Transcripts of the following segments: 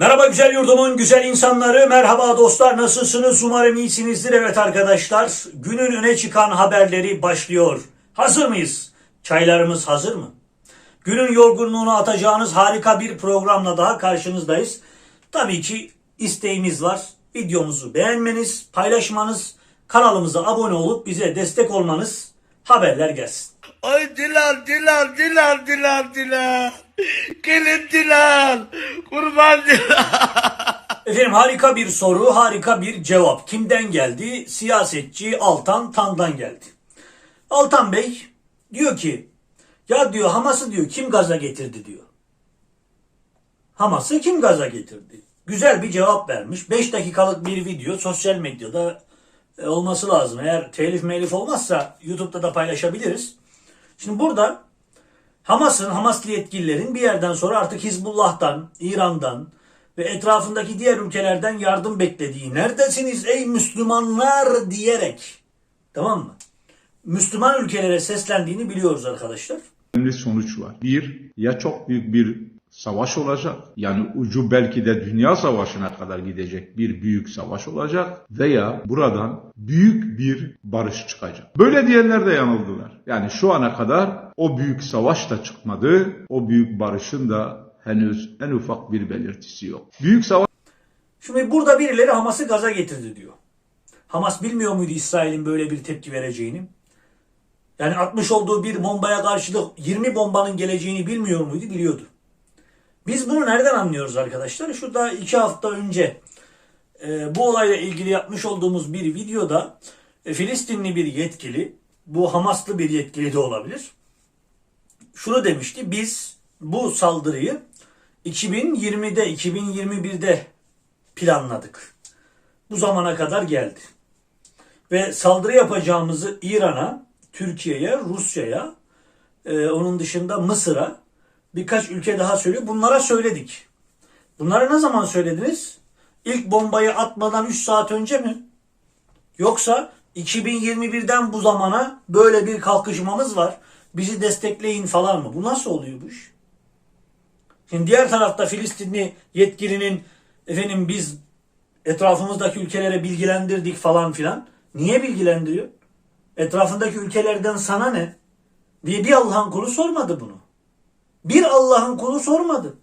Merhaba güzel yurdumun güzel insanları, merhaba dostlar nasılsınız? Umarım iyisinizdir. Evet arkadaşlar, günün öne çıkan haberleri başlıyor. Hazır mıyız? Çaylarımız hazır mı? Günün yorgunluğunu atacağınız harika bir programla daha karşınızdayız. Tabii ki isteğimiz var. Videomuzu beğenmeniz, paylaşmanız, kanalımıza abone olup bize destek olmanız, haberler gelsin. Ay Dilan, Dilan, Dilan, Dilan, Dilan. Gelin Dilan. Kurban Dilan. Efendim harika bir soru, harika bir cevap. Kimden geldi? Siyasetçi Altan Tan'dan geldi. Altan Bey diyor ki, ya diyor Hamas'ı diyor kim gaza getirdi diyor. Hamas'ı kim gaza getirdi? Güzel bir cevap vermiş. 5 dakikalık bir video sosyal medyada e, olması lazım. Eğer telif melif olmazsa YouTube'da da paylaşabiliriz. Şimdi burada Hamas'ın, Hamaslı yetkililerin bir yerden sonra artık Hizbullah'tan, İran'dan ve etrafındaki diğer ülkelerden yardım beklediği, neredesiniz ey Müslümanlar diyerek, tamam mı? Müslüman ülkelere seslendiğini biliyoruz arkadaşlar. önemli sonuç var. Bir, ya çok büyük bir savaş olacak, yani ucu belki de dünya savaşına kadar gidecek bir büyük savaş olacak veya buradan büyük bir barış çıkacak. Böyle diyenler de yanıldılar. Yani şu ana kadar o büyük savaş da çıkmadı, o büyük barışın da henüz en ufak bir belirtisi yok. Büyük savaş Şimdi burada birileri Hamas'ı gaza getirdi diyor. Hamas bilmiyor muydu İsrail'in böyle bir tepki vereceğini? Yani atmış olduğu bir bombaya karşılık 20 bombanın geleceğini bilmiyor muydu? Biliyordu. Biz bunu nereden anlıyoruz arkadaşlar? Şurada iki hafta önce e, bu olayla ilgili yapmış olduğumuz bir videoda e, Filistinli bir yetkili, bu Hamaslı bir yetkili de olabilir. Şunu demişti, biz bu saldırıyı 2020'de, 2021'de planladık. Bu zamana kadar geldi. Ve saldırı yapacağımızı İran'a, Türkiye'ye, Rusya'ya, e, onun dışında Mısır'a, birkaç ülke daha söylüyor. Bunlara söyledik. Bunları ne zaman söylediniz? İlk bombayı atmadan 3 saat önce mi? Yoksa 2021'den bu zamana böyle bir kalkışmamız var. Bizi destekleyin falan mı? Bu nasıl oluyor bu? Şimdi diğer tarafta Filistinli yetkilinin efendim biz etrafımızdaki ülkelere bilgilendirdik falan filan. Niye bilgilendiriyor? Etrafındaki ülkelerden sana ne? diye bir Allah'ın kulu sormadı bunu. Bir Allah'ın kulu sormadı.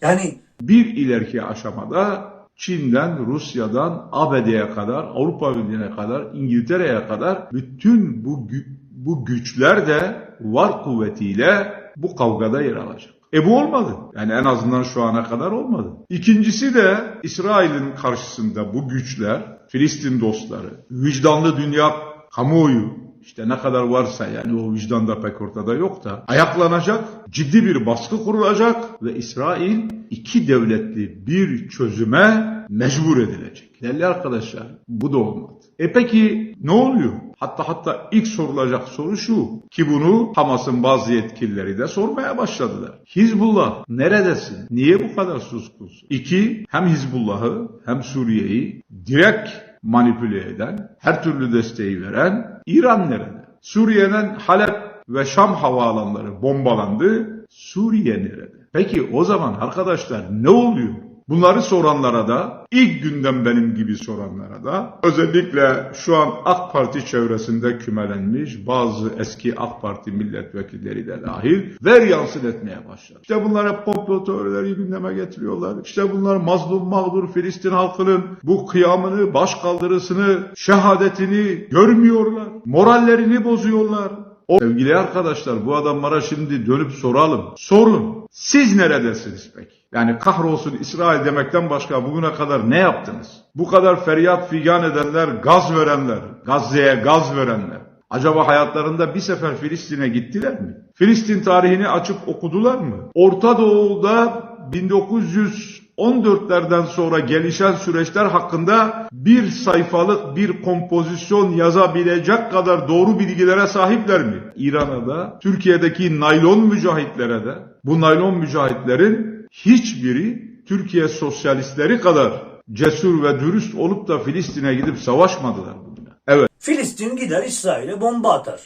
Yani bir ileriki aşamada Çin'den, Rusya'dan, ABD'ye kadar, Avrupa Birliği'ne kadar, İngiltere'ye kadar bütün bu gü- bu güçler de var kuvvetiyle bu kavgada yer alacak. E bu olmadı. Yani en azından şu ana kadar olmadı. İkincisi de İsrail'in karşısında bu güçler, Filistin dostları, vicdanlı dünya kamuoyu, işte ne kadar varsa yani o vicdan da pek ortada yok da ayaklanacak, ciddi bir baskı kurulacak ve İsrail iki devletli bir çözüme mecbur edilecek. Değerli arkadaşlar bu da olmadı. E peki ne oluyor? Hatta hatta ilk sorulacak soru şu ki bunu Hamas'ın bazı yetkilileri de sormaya başladılar. Hizbullah neredesin? Niye bu kadar suskunsun? İki, hem Hizbullah'ı hem Suriye'yi direkt manipüle eden, her türlü desteği veren İran nerede? Suriye'nin Halep ve Şam havaalanları bombalandı. Suriye nerede? Peki o zaman arkadaşlar ne oluyor? Bunları soranlara da, ilk günden benim gibi soranlara da, özellikle şu an AK Parti çevresinde kümelenmiş bazı eski AK Parti milletvekilleri de dahil ver yansın etmeye başladı. İşte bunlar hep komplo teorileri gündeme getiriyorlar. İşte bunlar mazlum mağdur Filistin halkının bu kıyamını, baş kaldırısını, şehadetini görmüyorlar. Morallerini bozuyorlar. O sevgili arkadaşlar bu adamlara şimdi dönüp soralım. Sorun. Siz neredesiniz peki? Yani kahrolsun İsrail demekten başka bugüne kadar ne yaptınız? Bu kadar feryat figan edenler, gaz verenler, Gazze'ye gaz verenler. Acaba hayatlarında bir sefer Filistin'e gittiler mi? Filistin tarihini açıp okudular mı? Orta Doğu'da 1914'lerden sonra gelişen süreçler hakkında bir sayfalık bir kompozisyon yazabilecek kadar doğru bilgilere sahipler mi? İran'a da, Türkiye'deki naylon mücahitlere de, bu naylon mücahitlerin hiçbiri Türkiye sosyalistleri kadar cesur ve dürüst olup da Filistin'e gidip savaşmadılar bugüne. Evet. Filistin gider İsrail'e bomba atar.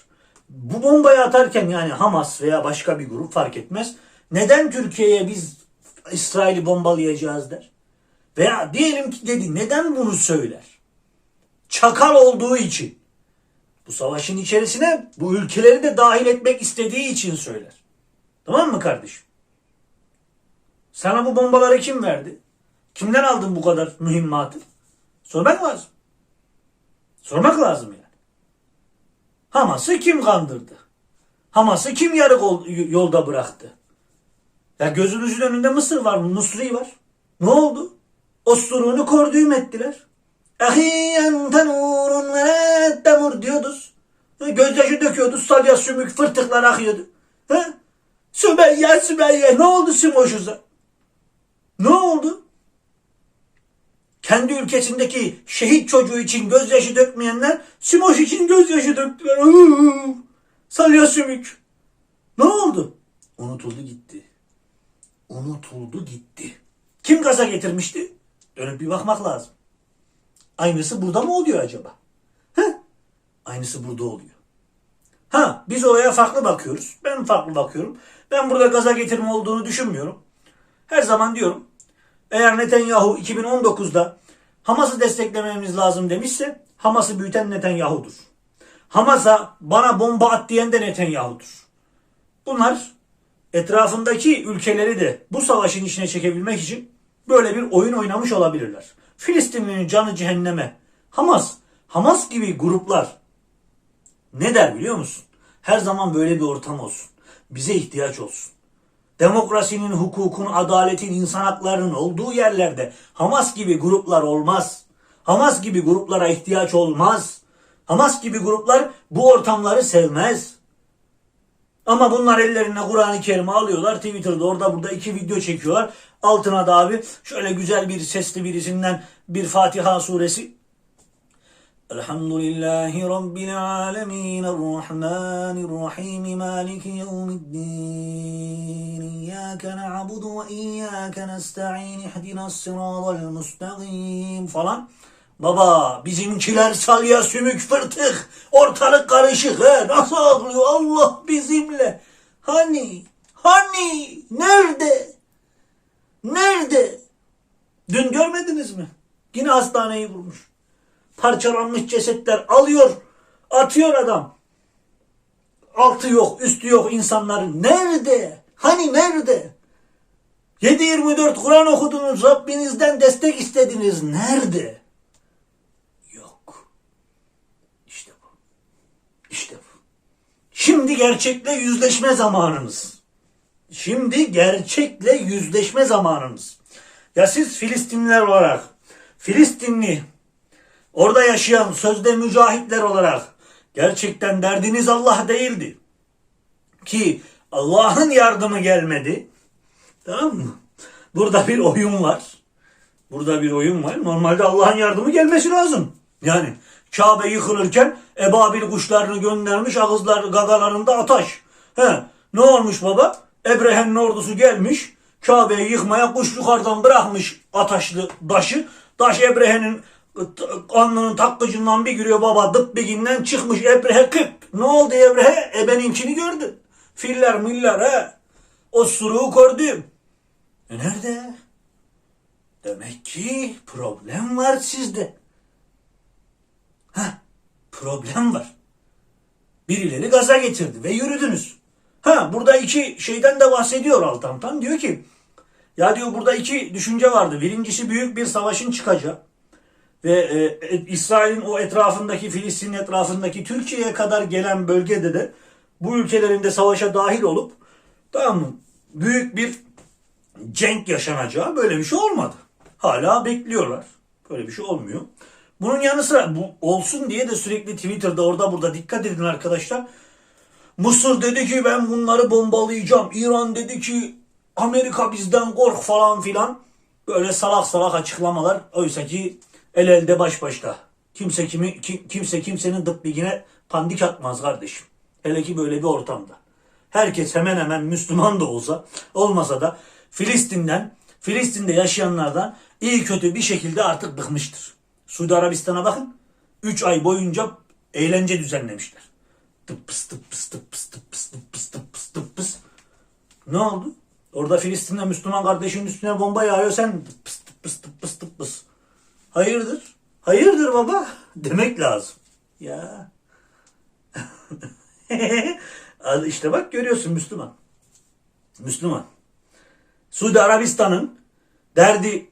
Bu bombayı atarken yani Hamas veya başka bir grup fark etmez. Neden Türkiye'ye biz İsrail'i bombalayacağız der. Veya diyelim ki dedi neden bunu söyler? Çakal olduğu için. Bu savaşın içerisine bu ülkeleri de dahil etmek istediği için söyler. Tamam mı kardeşim? Sana bu bombaları kim verdi? Kimden aldın bu kadar mühimmatı? Sormak lazım. Sormak lazım yani. Hamas'ı kim kandırdı? Hamas'ı kim yarı yolda bıraktı? Ya gözünüzün önünde Mısır var, Nusri var. Ne oldu? Osturuğunu kor düğüm ettiler. Ahiyen tenurun ve temur diyorduz. Gözyaşı döküyordu, salya sümük fırtıklar akıyordu. Ha? Sümeyye, Sümeyye ne oldu Simoşuza? Ne oldu? Kendi ülkesindeki şehit çocuğu için gözyaşı dökmeyenler Simoş için gözyaşı döktüler. Salya sümük. Ne oldu? Unutuldu gitti. Unutuldu gitti. Kim gaza getirmişti? Dönüp bir bakmak lazım. Aynısı burada mı oluyor acaba? Heh? Aynısı burada oluyor. Ha biz oraya farklı bakıyoruz. Ben farklı bakıyorum. Ben burada gaza getirme olduğunu düşünmüyorum. Her zaman diyorum. Eğer Netanyahu 2019'da Hamas'ı desteklememiz lazım demişse Hamas'ı büyüten Netanyahu'dur. Hamas'a bana bomba at diyen de Netanyahu'dur. Bunlar etrafındaki ülkeleri de bu savaşın içine çekebilmek için böyle bir oyun oynamış olabilirler. Filistinli'nin canı cehenneme. Hamas, Hamas gibi gruplar ne der biliyor musun? Her zaman böyle bir ortam olsun. Bize ihtiyaç olsun. Demokrasinin, hukukun, adaletin, insan haklarının olduğu yerlerde Hamas gibi gruplar olmaz. Hamas gibi gruplara ihtiyaç olmaz. Hamas gibi gruplar bu ortamları sevmez. Ama bunlar ellerine Kur'an-ı Kerim'i alıyorlar. Twitter'da orada burada iki video çekiyorlar. Altına da abi şöyle güzel bir sesli birisinden bir Fatiha suresi. Elhamdülillahi Rabbil alemin. Errahmanirrahim. Maliki yevmiddin. İyyâke na'budu ve iyyâke nesta'in. İhdinas sıratal müstakim falan. Baba bizimkiler salya sümük fırtık. Ortalık karışık he. Nasıl ağlıyor Allah bizimle. Hani? Hani? Nerede? Nerede? Dün görmediniz mi? Yine hastaneyi vurmuş. Parçalanmış cesetler alıyor, atıyor adam. Altı yok, üstü yok insanların. Nerede? Hani nerede? 7-24 Kur'an okudunuz, Rabbinizden destek istediniz. Nerede? Yok. İşte bu. İşte bu. Şimdi gerçekle yüzleşme zamanınız. Şimdi gerçekle yüzleşme zamanınız. Ya siz Filistinliler olarak, Filistinli, orada yaşayan sözde mücahitler olarak gerçekten derdiniz Allah değildi. Ki Allah'ın yardımı gelmedi. Tamam mı? Burada bir oyun var. Burada bir oyun var. Normalde Allah'ın yardımı gelmesi lazım. Yani Kabe yıkılırken ebabil kuşlarını göndermiş ağızlar gagalarında ataş. He, ne olmuş baba? Ebrehe'nin ordusu gelmiş. Kabe'yi yıkmaya kuş yukarıdan bırakmış ataşlı taşı. Taş Ebrehe'nin alnının takkıcından bir giriyor baba dıp biginden çıkmış Ebrehe kık. Ne oldu Ebrehe? Ebeninkini gördü. Filler miller he. O suruğu gördüm. E nerede? Demek ki problem var sizde. Ha, problem var. Birileri gaza getirdi ve yürüdünüz. Ha, burada iki şeyden de bahsediyor Altantan. Diyor ki, ya diyor burada iki düşünce vardı. Birincisi büyük bir savaşın çıkacağı ve e, e, İsrail'in o etrafındaki Filistin'in etrafındaki Türkiye'ye kadar gelen bölgede de bu ülkelerin de savaşa dahil olup tamam mı? Büyük bir cenk yaşanacağı böyle bir şey olmadı. Hala bekliyorlar. Böyle bir şey olmuyor. Bunun yanı sıra bu olsun diye de sürekli Twitter'da orada burada dikkat edin arkadaşlar. Mısır dedi ki ben bunları bombalayacağım. İran dedi ki Amerika bizden kork falan filan. Böyle salak salak açıklamalar. Oysa ki el elde baş başta. Kimse kimi ki- kimse kimsenin dıbbigine pandik atmaz kardeşim. Hele ki böyle bir ortamda. Herkes hemen hemen Müslüman da olsa, olmasa da Filistin'den, Filistin'de yaşayanlardan iyi kötü bir şekilde artık bıkmıştır. Suudi Arabistan'a bakın. 3 ay boyunca eğlence düzenlemişler. Tıp pıs tıp pıs tıp pıs tıp. Ne oldu? Orada Filistin'de Müslüman kardeşin üstüne bomba yağıyor sen pıs tıp pıs tıp tıp. Hayırdır? Hayırdır baba? Demek lazım. Ya. İşte bak görüyorsun Müslüman. Müslüman. Suudi Arabistan'ın derdi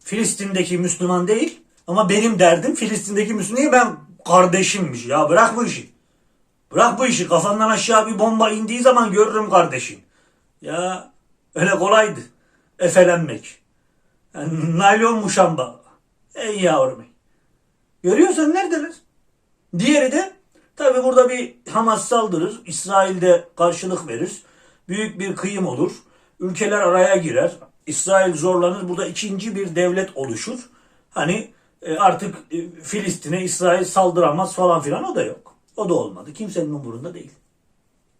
Filistin'deki Müslüman değil ama benim derdim Filistin'deki Müslüman değil ben kardeşimmiş ya bırak bu işi. Bırak bu işi kafandan aşağı bir bomba indiği zaman görürüm kardeşin. Ya öyle kolaydı efelenmek. Yani, naylon muşamba. Ey yavrum. Görüyorsan neredeler? Diğeri de tabi burada bir Hamas saldırır. İsrail'de karşılık verir. Büyük bir kıyım olur. Ülkeler araya girer. İsrail zorlanır. Burada ikinci bir devlet oluşur. Hani e, artık e, Filistin'e İsrail saldıramaz falan filan o da yok. O da olmadı. Kimsenin umurunda değil.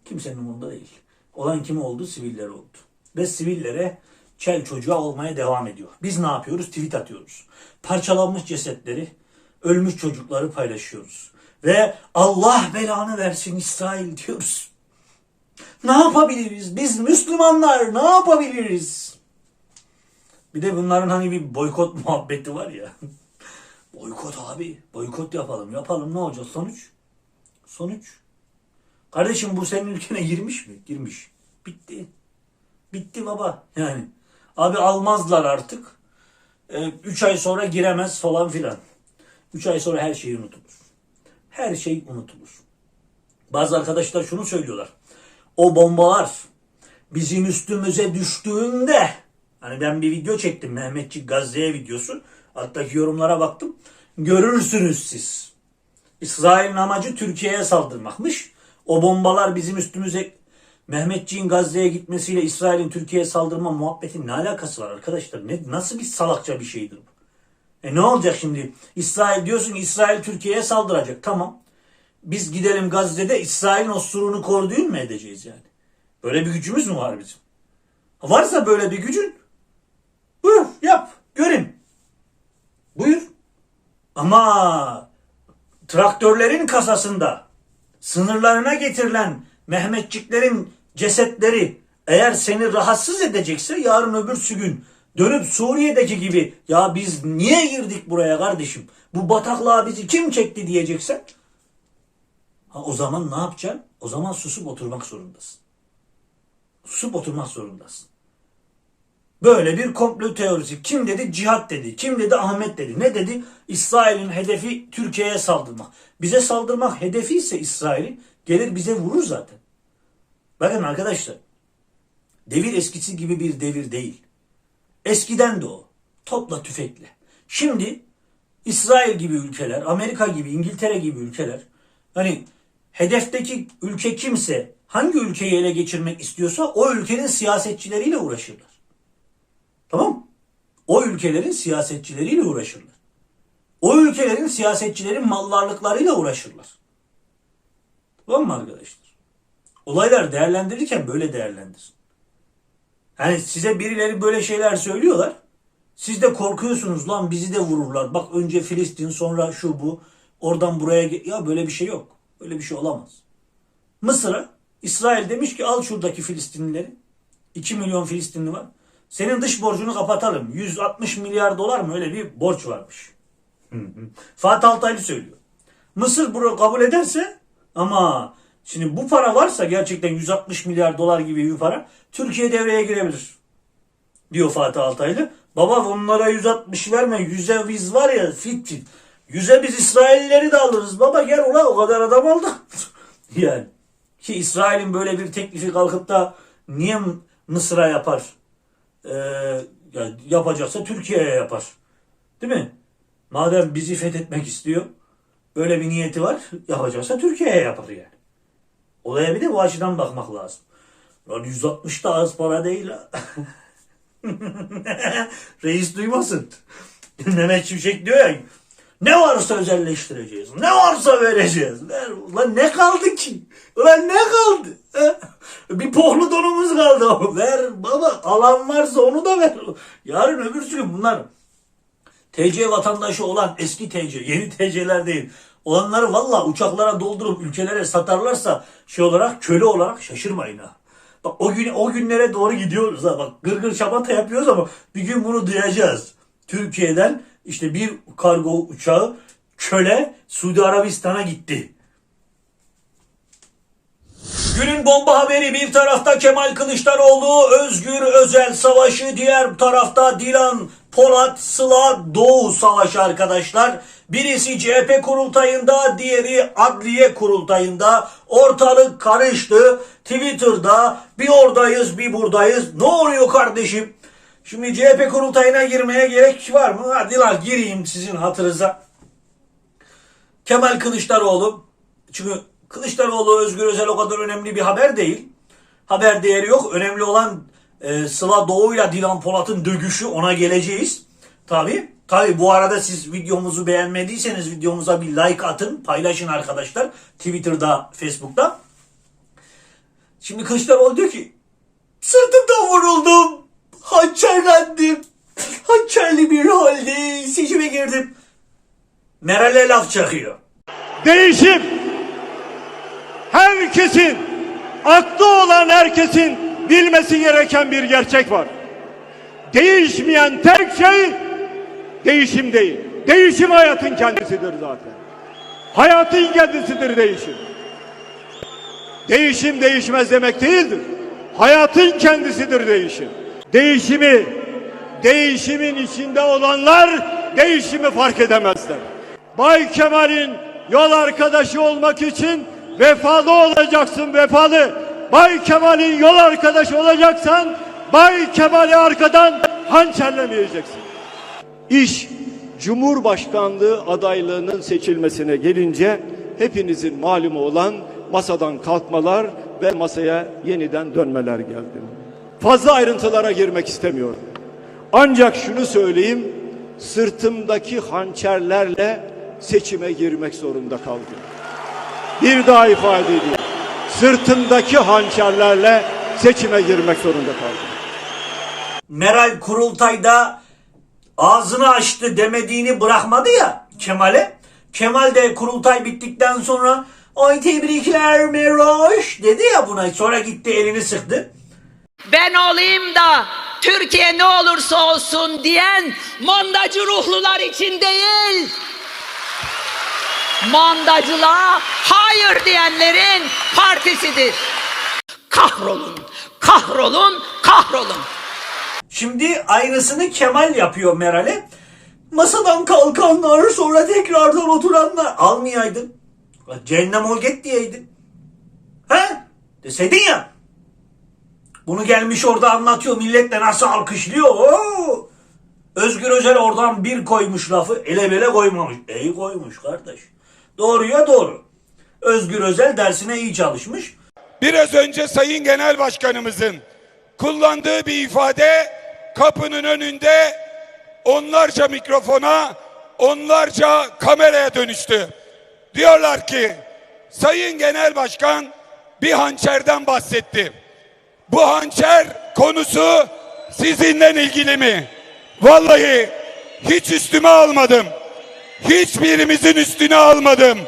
Kimsenin umurunda değil. Olan kim oldu? Siviller oldu. Ve sivillere çel çocuğa olmaya devam ediyor. Biz ne yapıyoruz? Tweet atıyoruz. Parçalanmış cesetleri, ölmüş çocukları paylaşıyoruz. Ve Allah belanı versin İsrail diyoruz. Ne yapabiliriz? Biz Müslümanlar ne yapabiliriz? Bir de bunların hani bir boykot muhabbeti var ya. boykot abi. Boykot yapalım. Yapalım ne olacak? Sonuç? Sonuç? Kardeşim bu senin ülkene girmiş mi? Girmiş. Bitti. Bitti baba. Yani. Abi almazlar artık. 3 ay sonra giremez falan filan. 3 ay sonra her şey unutulur. Her şey unutulur. Bazı arkadaşlar şunu söylüyorlar. O bombalar bizim üstümüze düştüğünde hani ben bir video çektim Mehmetçik Gazze'ye videosu. Alttaki yorumlara baktım. Görürsünüz siz. İsrail'in amacı Türkiye'ye saldırmakmış. O bombalar bizim üstümüze Mehmetçiğin Gazze'ye gitmesiyle İsrail'in Türkiye'ye saldırma muhabbetin ne alakası var arkadaşlar? Ne, nasıl bir salakça bir şeydir bu? E ne olacak şimdi? İsrail diyorsun İsrail Türkiye'ye saldıracak. Tamam. Biz gidelim Gazze'de İsrail'in osurunu koruyun mu edeceğiz yani? Böyle bir gücümüz mü var bizim? Varsa böyle bir gücün buyur yap görün. Buyur. Ama traktörlerin kasasında sınırlarına getirilen Mehmetçiklerin cesetleri eğer seni rahatsız edecekse yarın öbürsü gün dönüp Suriye'deki gibi ya biz niye girdik buraya kardeşim? Bu bataklığa bizi kim çekti diyeceksen ha, o zaman ne yapacaksın? O zaman susup oturmak zorundasın. Susup oturmak zorundasın. Böyle bir komplo teorisi. Kim dedi? Cihat dedi. Kim dedi? Ahmet dedi. Ne dedi? İsrail'in hedefi Türkiye'ye saldırmak. Bize saldırmak hedefi ise İsrail'in gelir bize vurur zaten. Bakın arkadaşlar. Devir eskisi gibi bir devir değil. Eskiden de o. Topla tüfekle. Şimdi İsrail gibi ülkeler, Amerika gibi, İngiltere gibi ülkeler hani hedefteki ülke kimse hangi ülkeyi ele geçirmek istiyorsa o ülkenin siyasetçileriyle uğraşırlar. Tamam? O ülkelerin siyasetçileriyle uğraşırlar. O ülkelerin siyasetçilerin mal varlıklarıyla uğraşırlar. Tamam mı arkadaşlar? Olaylar değerlendirirken böyle değerlendirin. Yani size birileri böyle şeyler söylüyorlar. Siz de korkuyorsunuz lan bizi de vururlar. Bak önce Filistin sonra şu bu. Oradan buraya ya böyle bir şey yok. Böyle bir şey olamaz. Mısır'a İsrail demiş ki al şuradaki Filistinlileri. 2 milyon Filistinli var. Senin dış borcunu kapatalım. 160 milyar dolar mı öyle bir borç varmış. Fatih Altaylı söylüyor. Mısır bunu kabul ederse ama şimdi bu para varsa gerçekten 160 milyar dolar gibi bir para Türkiye devreye girebilir. Diyor Fatih Altaylı. Baba onlara 160 verme. 100'e biz var ya fit fit. 100'e biz İsraillileri de alırız. Baba gel ulan o kadar adam aldık. yani. Ki İsrail'in böyle bir teklifi kalkıp da niye Mısır'a yapar? Ee, ya yapacaksa Türkiye'ye yapar. Değil mi? Madem bizi fethetmek istiyor, böyle bir niyeti var, yapacaksa Türkiye'ye yapar yani. Olaya bir de bu açıdan bakmak lazım. Lan 160 da az para değil ha. Reis duymasın. Mehmet Şimşek diyor ya, ne varsa özelleştireceğiz. Ne varsa vereceğiz. Ver. Ulan ne kaldı ki? Ulan ne kaldı? Bir pohlu donumuz kaldı. Ver baba. Alan varsa onu da ver. Yarın öbürsü gün bunlar TC vatandaşı olan eski TC, yeni TC'ler değil. Olanları valla uçaklara doldurup ülkelere satarlarsa şey olarak köle olarak şaşırmayın ha. Bak o gün o günlere doğru gidiyoruz ha bak gırgır şamata yapıyoruz ama bir gün bunu duyacağız. Türkiye'den işte bir kargo uçağı köle Suudi Arabistan'a gitti. Günün bomba haberi bir tarafta Kemal Kılıçdaroğlu, Özgür Özel savaşı, diğer tarafta Dilan Polat, Sıla Doğu savaşı arkadaşlar. Birisi CHP kurultayında, diğeri adliye kurultayında. Ortalık karıştı. Twitter'da bir oradayız bir buradayız. Ne oluyor kardeşim? Şimdi CHP kurultayına girmeye gerek var mı? Hadi lan gireyim sizin hatırınıza. Kemal Kılıçdaroğlu. Çünkü Kılıçdaroğlu Özgür Özel o kadar önemli bir haber değil. Haber değeri yok. Önemli olan e, Sıla Doğu'yla Dilan Polat'ın dövüşü ona geleceğiz. Tabi. Tabi bu arada siz videomuzu beğenmediyseniz videomuza bir like atın. Paylaşın arkadaşlar. Twitter'da, Facebook'ta. Şimdi Kılıçdaroğlu diyor ki sırtımda vuruldum. Hançerlendim. Hançerli bir halde seçime girdim. Meral'e laf çakıyor. Değişim herkesin aklı olan herkesin bilmesi gereken bir gerçek var. Değişmeyen tek şey değişim değil. Değişim hayatın kendisidir zaten. Hayatın kendisidir değişim. Değişim değişmez demek değildir. Hayatın kendisidir değişim. Değişimi, değişimin içinde olanlar değişimi fark edemezler. Bay Kemal'in yol arkadaşı olmak için vefalı olacaksın vefalı. Bay Kemal'in yol arkadaşı olacaksan Bay Kemal'i arkadan hançerlemeyeceksin. İş Cumhurbaşkanlığı adaylığının seçilmesine gelince hepinizin malumu olan masadan kalkmalar ve masaya yeniden dönmeler geldi. Fazla ayrıntılara girmek istemiyorum. Ancak şunu söyleyeyim, sırtımdaki hançerlerle seçime girmek zorunda kaldım. Bir daha ifade edeyim. Sırtımdaki hançerlerle seçime girmek zorunda kaldım. Meral kurultayda ağzını açtı demediğini bırakmadı ya Kemal'e. Kemal de kurultay bittikten sonra ay tebrikler Meroş dedi ya buna. Sonra gitti elini sıktı. ben olayım da Türkiye ne olursa olsun diyen mandacı ruhlular için değil. Mandacılığa hayır diyenlerin partisidir. Kahrolun, kahrolun, kahrolun. Şimdi aynısını Kemal yapıyor Meral'e. Masadan kalkanlar sonra tekrardan oturanlar almayaydın. Cehennem ol git diyeydin. He? Deseydin ya. Bunu gelmiş orada anlatıyor. Millet nasıl alkışlıyor. Oo! Özgür Özel oradan bir koymuş lafı. Ele bele koymamış. İyi koymuş kardeş. Doğruya doğru. Özgür Özel dersine iyi çalışmış. Biraz önce Sayın Genel Başkanımızın kullandığı bir ifade kapının önünde onlarca mikrofona, onlarca kameraya dönüştü. Diyorlar ki Sayın Genel Başkan bir hançerden bahsetti. Bu hançer konusu sizinle ilgili mi? Vallahi hiç üstüme almadım. Hiçbirimizin üstüne almadım.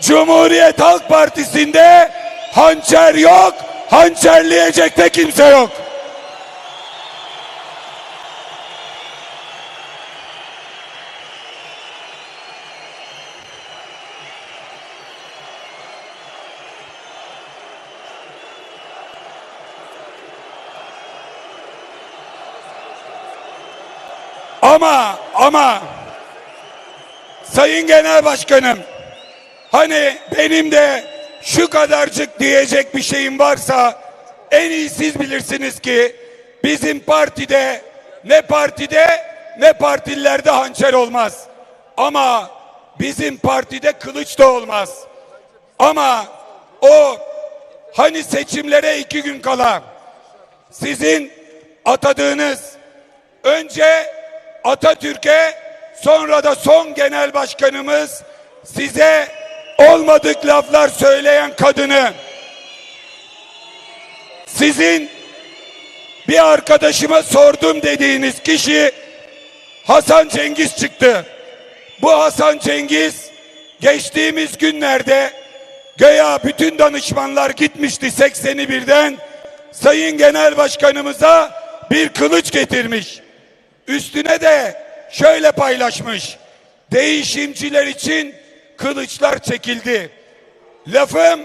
Cumhuriyet Halk Partisi'nde hançer yok, hançerleyecek de kimse yok. Ama ama Sayın Genel Başkanım hani benim de şu kadarcık diyecek bir şeyim varsa en iyi siz bilirsiniz ki bizim partide ne partide ne partilerde hançer olmaz. Ama bizim partide kılıç da olmaz. Ama o hani seçimlere iki gün kala sizin atadığınız önce Atatürk'e sonra da son genel başkanımız size olmadık laflar söyleyen kadını sizin bir arkadaşıma sordum dediğiniz kişi Hasan Cengiz çıktı. Bu Hasan Cengiz geçtiğimiz günlerde göya bütün danışmanlar gitmişti 80'i birden Sayın Genel Başkanımıza bir kılıç getirmiş. Üstüne de şöyle paylaşmış. Değişimciler için kılıçlar çekildi. Lafım,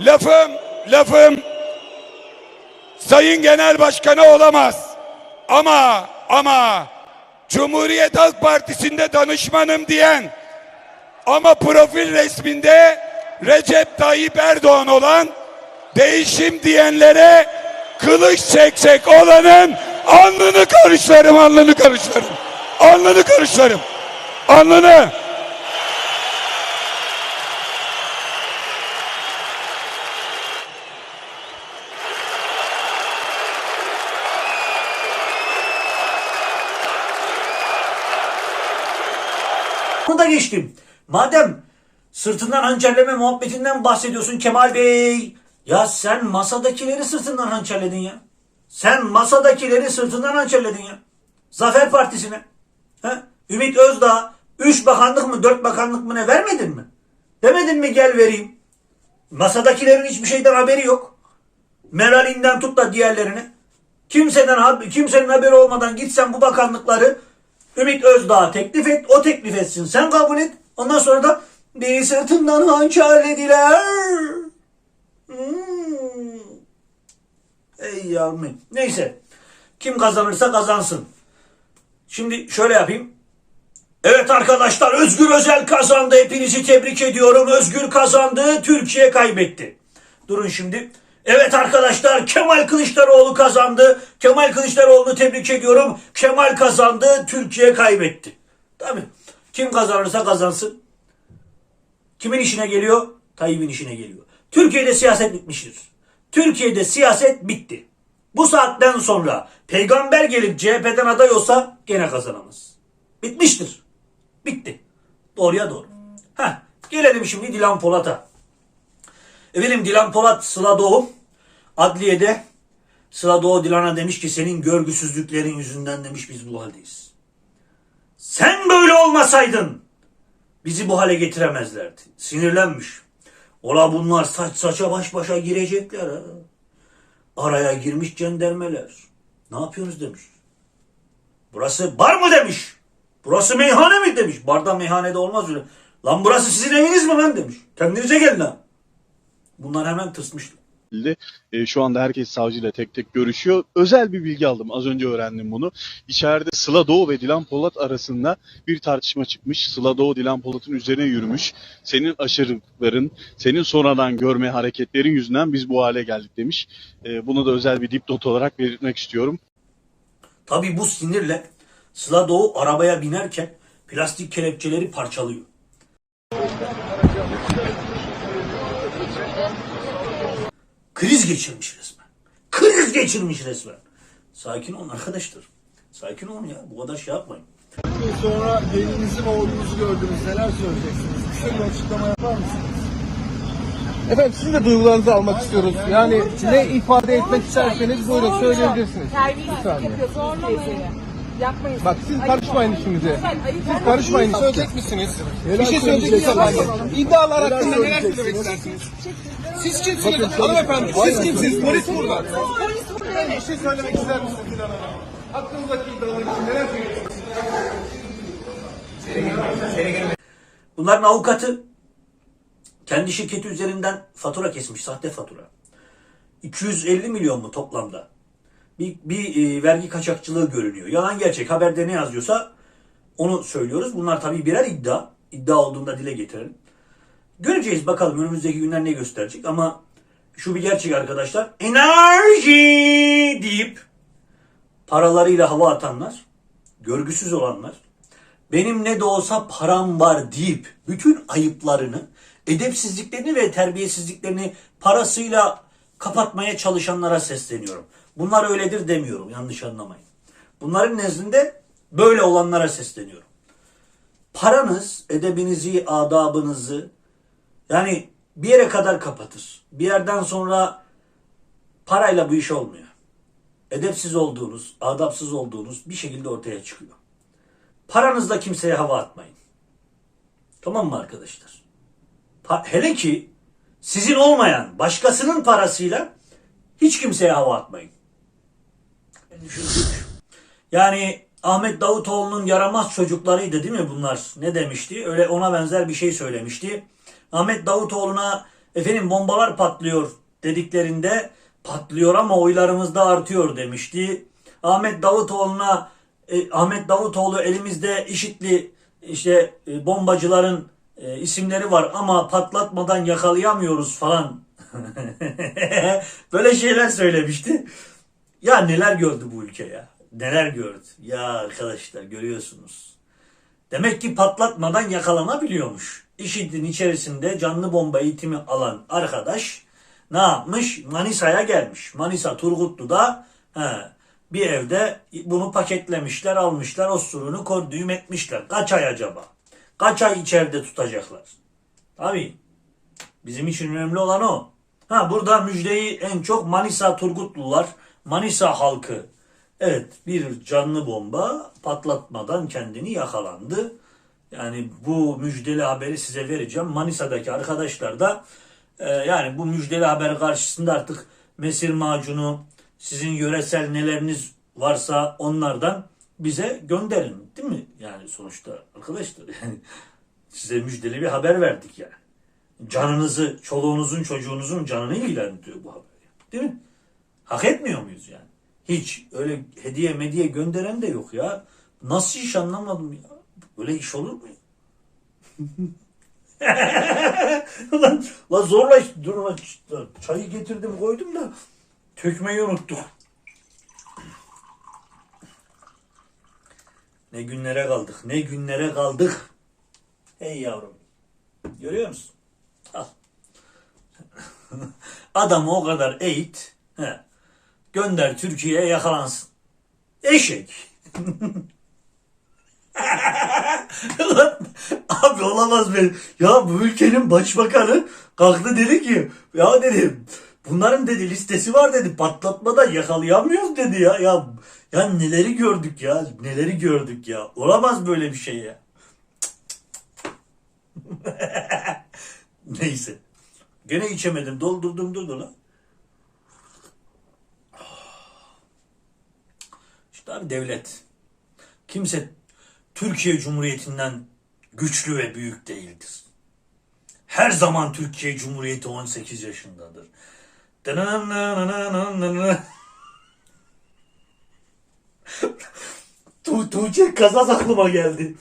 lafım, lafım Sayın Genel Başkanı olamaz. Ama ama Cumhuriyet Halk Partisi'nde danışmanım diyen ama profil resminde Recep Tayyip Erdoğan olan değişim diyenlere kılıç çekecek olanın alnını karışlarım, alnını karışlarım. Alnını karışlarım. Alnını. Bunu da geçtim. Madem sırtından hançerleme muhabbetinden bahsediyorsun Kemal Bey. Ya sen masadakileri sırtından hançerledin ya. Sen masadakileri sırtından hançerledin ya. Zafer Partisi'ne. He? Ümit Özdağ 3 bakanlık mı 4 bakanlık mı ne vermedin mi? Demedin mi gel vereyim. Masadakilerin hiçbir şeyden haberi yok. Meral'inden tut da diğerlerine. Kimseden kimsenin haberi olmadan gitsen bu bakanlıkları Ümit Özdağ teklif et, o teklif etsin. Sen kabul et. Ondan sonra da beni sırtımdan hançerlediler. Hmm. Ey yavrum. Neyse. Kim kazanırsa kazansın. Şimdi şöyle yapayım. Evet arkadaşlar Özgür Özel kazandı. Hepinizi tebrik ediyorum. Özgür kazandı. Türkiye kaybetti. Durun şimdi. Evet arkadaşlar Kemal Kılıçdaroğlu kazandı. Kemal Kılıçdaroğlu'nu tebrik ediyorum. Kemal kazandı. Türkiye kaybetti. Tabii. Kim kazanırsa kazansın. Kimin işine geliyor? Tayyip'in işine geliyor. Türkiye'de siyaset bitmiştir. Türkiye'de siyaset bitti. Bu saatten sonra peygamber gelip CHP'den aday olsa gene kazanamaz. Bitmiştir. Bitti. Doğruya doğru. Heh, gelelim şimdi Dilan Polat'a. Efendim Dilan Polat Sıla Doğu adliyede Sıla Doğu Dilan'a demiş ki senin görgüsüzlüklerin yüzünden demiş biz bu haldeyiz. Sen böyle olmasaydın bizi bu hale getiremezlerdi. Sinirlenmiş. Ola bunlar saç saça baş başa girecekler ha. Araya girmiş cendermeler. Ne yapıyorsunuz demiş. Burası bar mı demiş. Burası meyhane mi demiş. Barda meyhanede olmaz öyle. Lan burası sizin eviniz mi lan demiş. Kendinize gelin ha. Bunlar hemen tırsmışlar. Şekilde e, şu anda herkes savcıyla tek tek görüşüyor. Özel bir bilgi aldım. Az önce öğrendim bunu. İçeride Sıla Doğu ve Dilan Polat arasında bir tartışma çıkmış. Sıla Doğu Dilan Polat'ın üzerine yürümüş. Senin aşırılıkların, senin sonradan görme hareketlerin yüzünden biz bu hale geldik demiş. E, bunu da özel bir dipnot olarak belirtmek istiyorum. Tabi bu sinirle Sıla Doğu arabaya binerken plastik kelepçeleri parçalıyor. Kriz geçirmiş resmen. Kriz geçirmiş resmen. Sakin olun arkadaşlar. Sakin olun ya. Bu kadar şey yapmayın. gün sonra gelinizi ve oğlunuzu gördünüz. Neler söyleyeceksiniz? Kısa bir açıklama yapar mısınız? Efendim sizin de duygularınızı almak istiyoruz. Yani ne ifade etmek isterseniz buyurun söyleyebilirsiniz. Terbiyesizlik yapıyor. Zorlamayın. Yapmayın. Bak siz karışmayın işimize. Siz karışmayın. Söyleyecek misiniz? Bir şey söyleyecek misiniz? İddialar hakkında neler söylemek istersiniz? Siz kimsiniz? Hanımefendi siz kimsiniz? Polis burada. Bir şey söylemek ister misiniz Dilan Hanım? Hakkınızdaki iddialar için neler söyleyeceksiniz? Bunların avukatı kendi şirketi üzerinden fatura kesmiş. Sahte fatura. 250 milyon mu toplamda? Bir, bir e, vergi kaçakçılığı görünüyor. Yalan gerçek. Haberde ne yazıyorsa onu söylüyoruz. Bunlar tabii birer iddia. İddia olduğunda dile getirelim. Göreceğiz bakalım önümüzdeki günler ne gösterecek ama şu bir gerçek arkadaşlar. Enerji deyip paralarıyla hava atanlar, görgüsüz olanlar, benim ne de olsa param var deyip bütün ayıplarını, edepsizliklerini ve terbiyesizliklerini parasıyla kapatmaya çalışanlara sesleniyorum. Bunlar öyledir demiyorum yanlış anlamayın. Bunların nezdinde böyle olanlara sesleniyorum. Paranız edebinizi, adabınızı yani bir yere kadar kapatır. Bir yerden sonra parayla bu iş olmuyor. Edepsiz olduğunuz, adapsız olduğunuz bir şekilde ortaya çıkıyor. Paranızla kimseye hava atmayın. Tamam mı arkadaşlar? Pa- hele ki sizin olmayan başkasının parasıyla Hiç kimseye hava atmayın. Düşündük. Yani Ahmet Davutoğlu'nun yaramaz çocuklarıydı değil mi bunlar? Ne demişti? Öyle ona benzer bir şey söylemişti. Ahmet Davutoğlu'na efendim bombalar patlıyor dediklerinde patlıyor ama oylarımız da artıyor demişti. Ahmet Davutoğlu'na e, Ahmet Davutoğlu elimizde işitli işte e, bombacıların e, isimleri var ama patlatmadan yakalayamıyoruz falan. Böyle şeyler söylemişti. Ya neler gördü bu ülke ya. Neler gördü. Ya arkadaşlar görüyorsunuz. Demek ki patlatmadan yakalanabiliyormuş. IŞİD'in içerisinde canlı bomba eğitimi alan arkadaş ne yapmış? Manisa'ya gelmiş. Manisa Turgutlu'da he, bir evde bunu paketlemişler, almışlar, osurunu kor düğüm etmişler. Kaç ay acaba? Kaç ay içeride tutacaklar? Tabii. Bizim için önemli olan o. Ha burada müjdeyi en çok Manisa Turgutlular, Manisa halkı. Evet bir canlı bomba patlatmadan kendini yakalandı. Yani bu müjdeli haberi size vereceğim. Manisa'daki arkadaşlar da e, yani bu müjdeli haber karşısında artık mesir macunu, sizin yöresel neleriniz varsa onlardan bize gönderin. Değil mi? Yani sonuçta arkadaşlar yani size müjdeli bir haber verdik yani canınızı, çoluğunuzun, çocuğunuzun canını ilgilendiriyor bu haber. Değil mi? Hak etmiyor muyuz yani? Hiç öyle hediye mediye gönderen de yok ya. Nasıl iş anlamadım ya. Böyle iş olur mu ya? lan, lan zorla dur lan, çayı getirdim koydum da tökmeyi unuttuk. Ne günlere kaldık, ne günlere kaldık. Hey yavrum. Görüyor musun? Al. Adamı o kadar eğit. He. Gönder Türkiye'ye yakalansın. Eşek. Abi olamaz be. Ya bu ülkenin başbakanı kalktı dedi ki ya dedi bunların dedi listesi var dedi patlatmadan yakalayamıyoruz dedi ya. Ya ya neleri gördük ya neleri gördük ya. Olamaz böyle bir şey ya. Neyse. Gene içemedim. Doldurdum durdu lan. İşte devlet. Kimse Türkiye Cumhuriyeti'nden güçlü ve büyük değildir. Her zaman Türkiye Cumhuriyeti 18 yaşındadır. Tu Tuğçe Kazaz aklıma geldi.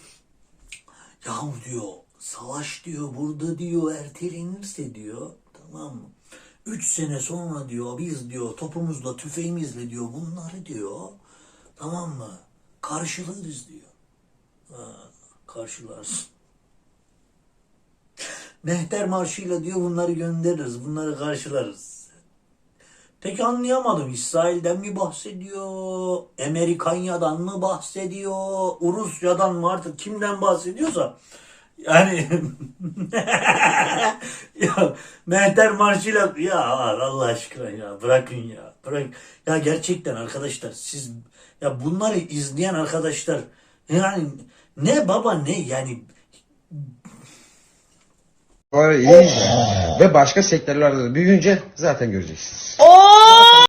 Yahu diyor savaş diyor burada diyor ertelenirse diyor tamam mı? Üç sene sonra diyor biz diyor topumuzla tüfeğimizle diyor bunları diyor tamam mı? Karşılarız diyor. Ha, karşılarsın. Mehter marşıyla diyor bunları göndeririz bunları karşılarız. Peki anlayamadım. İsrail'den mi bahsediyor? Amerikanya'dan mı bahsediyor? Rusya'dan mı artık kimden bahsediyorsa. Yani ya Mehter Marşı'yla ya Allah aşkına ya bırakın ya. Bırak. Ya gerçekten arkadaşlar siz ya bunları izleyen arkadaşlar yani ne baba ne yani Böyle iyice ve başka sektörlerde de büyüyünce zaten göreceksiniz. Oo